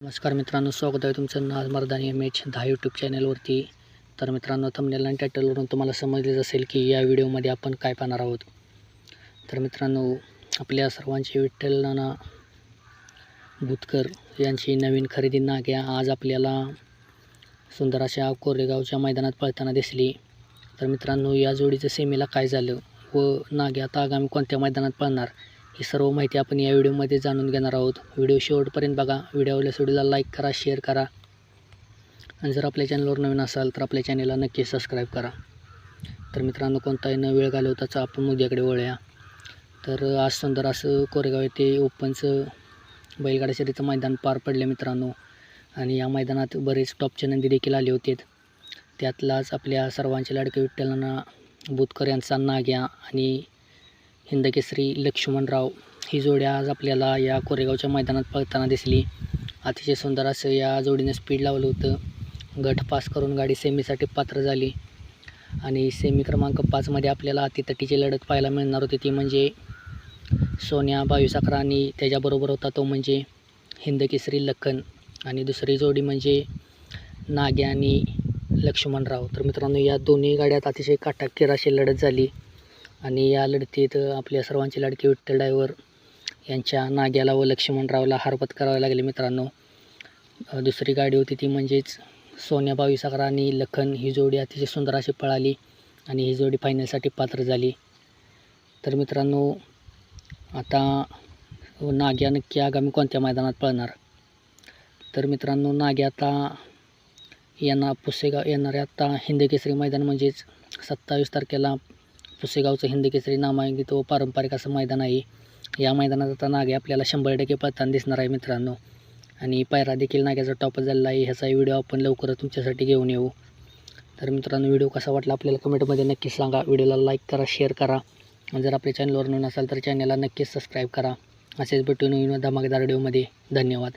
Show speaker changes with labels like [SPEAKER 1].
[SPEAKER 1] नमस्कार मित्रांनो स्वागत आहे तुमचं नाज मर्दानी एम एच दहा यूट्यूब चॅनलवरती तर मित्रांनो थंबनेल आणि टायटलवरून तुम्हाला समजलेच असेल की या व्हिडिओमध्ये आपण काय पाहणार आहोत. तर मित्रांनो आपल्या सर्वांचे विठ्ठल नाना भूतकर यांची नवीन खरेदी नाग्या आज आपल्याला सुंदर अशा कोरेगावच्या मैदानात पळताना दिसली. तर मित्रांनो या जोडीचं सेमीला काय झालं व नाग्या आता आगामी कोणत्या मैदानात पळणार? ही सर्व माहिती आपण या व्हिडिओमध्ये जाणून घेणार आहोत. व्हिडिओ शेवटपर्यंत बघा. व्हिडिओ आवडल्यास व्हिडिओला लाईक करा शेअर करा. आणि जर आपल्या चॅनलवर नवीन असाल तर आपल्या चॅनलला नक्की सबस्क्राईब करा. तर मित्रांनो कोणताही न वेळ घालवताच आपण मुद्द्याकडे वळूया. तर आज सुंदर असं कोरेगाव येथे ओपनचं बैलगाडा शर्यतीचं मैदान पार पडले मित्रांनो. आणि या मैदानात बरेच टॉपचे नंदी देखील आले होते. त्यातलाच आपल्या सर्वांचे लाडके विठ्ठलांना बुतकर यांचा नाग्या आणि हिंदकेसरी लक्ष्मणराव ही जोडी आज आपल्याला या कोरेगावच्या मैदानात पळताना दिसली. अतिशय सुंदर असं या जोडीने स्पीड लावलं होतं. गट पास करून गाडी सेमीसाठी पात्र झाली. आणि सेमी क्रमांक पाचमध्ये आपल्याला अतितटीची लढत पाहायला मिळणार होती. ती म्हणजे सोन्या बावीस अकरा आणि त्याच्याबरोबर होता तो म्हणजे हिंदकेसरी लखन. आणि दुसरी जोडी म्हणजे नाग्या आणि लक्ष्मणराव. तर मित्रांनो या दोन्ही गाड्यात अतिशय काटाकीर अशी लढत झाली. आणि या लढतीत आपल्या सर्वांचे लाडके विठ्ठल ड्रायव्हर यांच्या नाग्याला व लक्ष्मणरावला हारपत करावे लागले मित्रांनो. दुसरी गाडी होती ती म्हणजेच सोन्या बावीस आणि लखन. ही जोडी अतिशय सुंदर अशी पळाली आणि ही जोडी फायनलसाठी पात्र झाली. तर मित्रांनो आता नाग्या नक्की आगामी कोणत्या मैदानात पळणार? तर मित्रांनो नाग्या आता यांना पुसेगाव येणारे आता हिंदकेसरी मैदान म्हणजेच सत्तावीस तारखेला पुसेगावचं हिंदकेसरी नामांकित व पारंपरिक असं मैदान आहे. या मैदानात आता नागे आपल्याला शंभर टक्के पळताना दिसणार आहे मित्रांनो. आणि पायरा देखील नाग्याचा टॉप झालेला आहे. ह्याचा व्हिडिओ आपण लवकरच तुमच्यासाठी घेऊन येऊ. तर मित्रांनो व्हिडिओ कसा वाटला आपल्याला कमेंटमध्ये नक्कीच सांगा. व्हिडिओला लाईक करा शेअर करा. जर आपल्या चॅनलवर नवीन असाल तर चॅनलला नक्कीच सबस्क्राईब करा. असेच भेटून नवीन धमाकेदार व्हिडिओमध्ये धन्यवाद.